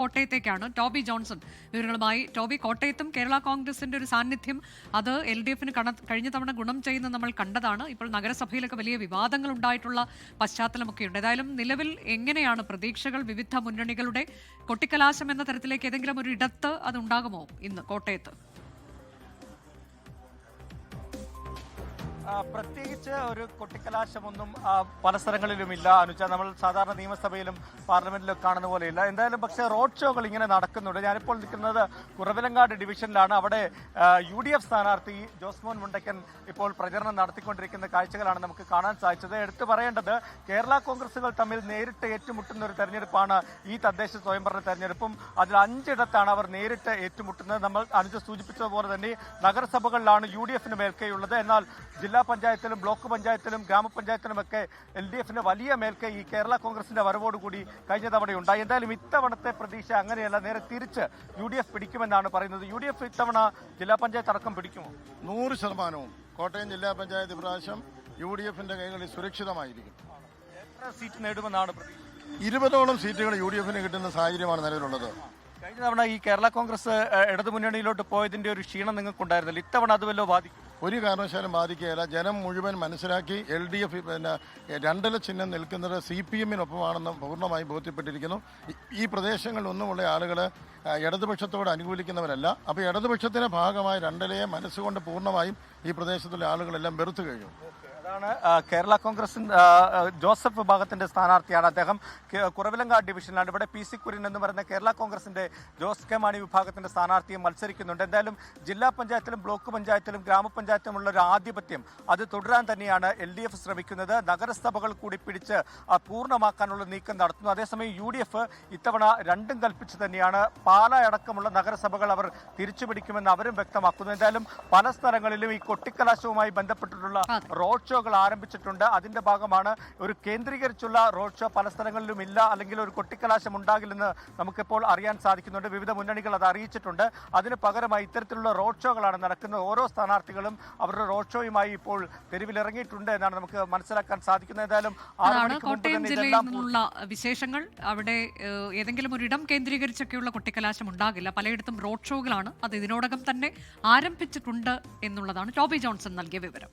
കോട്ടയത്തേക്കാണ്. Toby Johnson വിവരങ്ങളുമായി. Toby കോട്ടയത്തും കേരള കോൺഗ്രസിന്റെ ഒരു സാന്നിധ്യം അത് എൽ ഡി എഫിന് കഴിഞ്ഞ തവണ ഗുണം ചെയ്യുന്ന നമ്മൾ കണ്ടതാണ്. ഇപ്പോൾ നഗരസഭയിലൊക്കെ വലിയ വിവാദങ്ങൾ ഉണ്ടായിട്ടുള്ള പശ്ചാത്തലമൊക്കെ ഉണ്ട് ഏതായാലും നിലവിൽ എങ്ങനെയാണ് പ്രതീക്ഷകൾ വിവിധ മുന്നണികളുടെ കൊട്ടിക്കലാശം എന്ന തരത്തിലേക്ക് ഏതെങ്കിലും ഒരു ഇടത്ത് അത് ഉണ്ടാകുമോ ഇന്ന് കോട്ടയത്ത്? പ്രത്യേകിച്ച് ഒരു കൊട്ടിക്കലാശമൊന്നും പല സ്ഥലങ്ങളിലും ഇല്ല അനുച്ച നമ്മൾ സാധാരണ നിയമസഭയിലും പാർലമെന്റിലും കാണുന്ന പോലെയില്ല. എന്തായാലും പക്ഷേ റോഡ് ഷോകൾ ഇങ്ങനെ നടക്കുന്നുണ്ട്. ഞാനിപ്പോൾ നിൽക്കുന്നത് കുറവിലങ്ങാട് ഡിവിഷനിലാണ്. അവിടെ യു ഡി എഫ് സ്ഥാനാർത്ഥി ജോസ്മോൻ മുണ്ടക്കൻ ഇപ്പോൾ പ്രചരണം നടത്തിക്കൊണ്ടിരിക്കുന്ന കാഴ്ചകളാണ് നമുക്ക് കാണാൻ സാധിച്ചത്. എടുത്തു പറയേണ്ടത് കേരള കോൺഗ്രസുകൾ തമ്മിൽ നേരിട്ട് ഏറ്റുമുട്ടുന്ന ഒരു തെരഞ്ഞെടുപ്പാണ് ഈ തദ്ദേശ സ്വയംഭരണ തെരഞ്ഞെടുപ്പും. അതിൽ അഞ്ചിടത്താണ് അവർ നേരിട്ട് ഏറ്റുമുട്ടുന്നത്. നമ്മൾ അനുജ സൂചിപ്പിച്ചതുപോലെ തന്നെ നഗരസഭകളിലാണ് യു ഡി എഫിന് എന്നാൽ ജില്ലാ പഞ്ചായത്തിലും ബ്ലോക്ക് പഞ്ചായത്തിലും ഗ്രാമപഞ്ചായത്തിലുമൊക്കെ എൽ ഡി എഫിന് വലിയ മേൽക്കൈ ഈ കേരള കോൺഗ്രസിന്റെ വരവോടുകൂടി കഴിഞ്ഞ തവണയുണ്ടായി എന്തായാലും ഇത്തവണത്തെ പ്രതീക്ഷ അങ്ങനെയല്ല നേരെ തിരിച്ച് യു ഡി എഫ് പിടിക്കുമെന്നാണ് പറയുന്നത്. യു ഡി എഫ് ഇത്തവണ ജില്ലാ പഞ്ചായത്ത് അടക്കം പിടിക്കുമോ? നൂറ് ശതമാനവും. കോട്ടയം ജില്ലാ പഞ്ചായത്ത് ഇപ്രാവശ്യം യു ഡി എഫിന്റെ കൈകളിൽ സുരക്ഷിതമായിരിക്കും. എത്ര സീറ്റ് നേടുമെന്നാണ് പ്രതീക്ഷ ഇരുപതോളം സീറ്റുകൾ യു ഡി എഫിന് കിട്ടുന്ന സാഹചര്യമാണ് നിലവിലുള്ളത്. കഴിഞ്ഞ തവണ ഈ കേരള കോൺഗ്രസ് ഇടതുമുന്നണിയിലോട്ട് പോയതിന്റെ ഒരു ക്ഷീണം നിങ്ങൾക്കുണ്ടായിരുന്നില്ല. ഇത്തവണ അത് വല്ലോ ബാധിക്കും ഒരു കാരണവശാലും ബാധിക്കുകയില്ല. ജനം മുഴുവൻ മനസ്സിലാക്കി എൽ ഡി എഫ് പിന്നെ രണ്ടല ചിഹ്നം നിൽക്കുന്നത് സി പി എമ്മിനൊപ്പമാണെന്ന് പൂർണമായി ബോധ്യപ്പെട്ടിരിക്കുന്നു. ഈ- പ്രദേശങ്ങളിലൊന്നുമുള്ള ആളുകൾ ഇടതുപക്ഷത്തോട് അനുകൂലിക്കുന്നവരല്ല. അപ്പോൾ ഇടതുപക്ഷത്തിന്റെ ഭാഗമായി രണ്ടിലയെ മനസ്സുകൊണ്ട് പൂർണമായും ഈ പ്രദേശത്തുള്ള ആളുകളെല്ലാം വെറുത്തു കഴിഞ്ഞു. അതാണ് കേരള കോൺഗ്രസ് ജോസഫ് വിഭാഗത്തിന്റെ സ്ഥാനാർത്ഥിയാണ് അദ്ദേഹം. കുറവിലങ്കാട് ഡിവിഷനിലാണ്. ഇവിടെ പി സി കുര്യൻ എന്ന് പറയുന്ന കേരള കോൺഗ്രസിന്റെ ജോസ് കെ മാണി വിഭാഗത്തിന്റെ സ്ഥാനാർത്ഥിയും മത്സരിക്കുന്നുണ്ട്. എന്തായാലും ജില്ലാ പഞ്ചായത്തിലും ബ്ലോക്ക് പഞ്ചായത്തിലും ഗ്രാമപഞ്ചായത്തിലുമുള്ള ഒരു ആധിപത്യം അത് തുടരാൻ തന്നെയാണ് എൽ ഡി എഫ് ശ്രമിക്കുന്നത്. നഗരസഭകൾ കൂടി പിടിച്ച് പൂർണമാക്കാനുള്ള നീക്കം നടത്തുന്നു. അതേസമയം യു ഡി എഫ് ഇത്തവണ രണ്ടും കൽപ്പിച്ച് തന്നെയാണ് പാല അടക്കമുള്ള നഗരസഭകൾ അവർ തിരിച്ചുപിടിക്കുമെന്ന് അവരും വ്യക്തമാക്കുന്നു. എന്തായാലും പല സ്ഥലങ്ങളിലും ഈ കൊട്ടിക്കലാശവുമായി ബന്ധപ്പെട്ടിട്ടുള്ള റോഡ് റോഡ് ഷോകൾ ആരംഭിച്ചിട്ടുണ്ട്. അതിന്റെ ഭാഗമാണ് ഒരു കേന്ദ്രീകരിച്ചുള്ള റോഡ് ഷോ. പല സ്ഥലങ്ങളിലും ഇല്ല അല്ലെങ്കിൽ ഒരു കൊട്ടിക്കലാശം ഉണ്ടാകില്ലെന്ന് നമുക്കിപ്പോൾ അറിയാൻ സാധിക്കുന്നുണ്ട്. വിവിധ മുന്നണികൾ അത് അറിയിച്ചിട്ടുണ്ട്. അതിന് പകരമായി ഇത്തരത്തിലുള്ള റോഡ് ഷോകളാണ് നടക്കുന്നത്. ഓരോ സ്ഥാനാർത്ഥികളും അവരുടെ റോഡ് ഷോയുമായി ഇപ്പോൾ തെരുവിലിറങ്ങിയിട്ടുണ്ട് എന്നാണ് നമുക്ക് മനസ്സിലാക്കാൻ സാധിക്കുന്നത്. ഏതായാലും കോട്ടയം ജില്ലയിൽ നിന്നുള്ള വിശേഷങ്ങൾ. അവിടെ ഏതെങ്കിലും ഒരു ഇടം കേന്ദ്രീകരിച്ചൊക്കെയുള്ള കൊട്ടിക്കലാശം ഉണ്ടാകില്ല. പലയിടത്തും റോഡ് ഷോകളാണ്. അത് ഇതിനോടകം തന്നെ ആരംഭിച്ചിട്ടുണ്ട് എന്നുള്ളതാണ്. ടോബി ജോൺസൺ നൽകിയ വിവരം.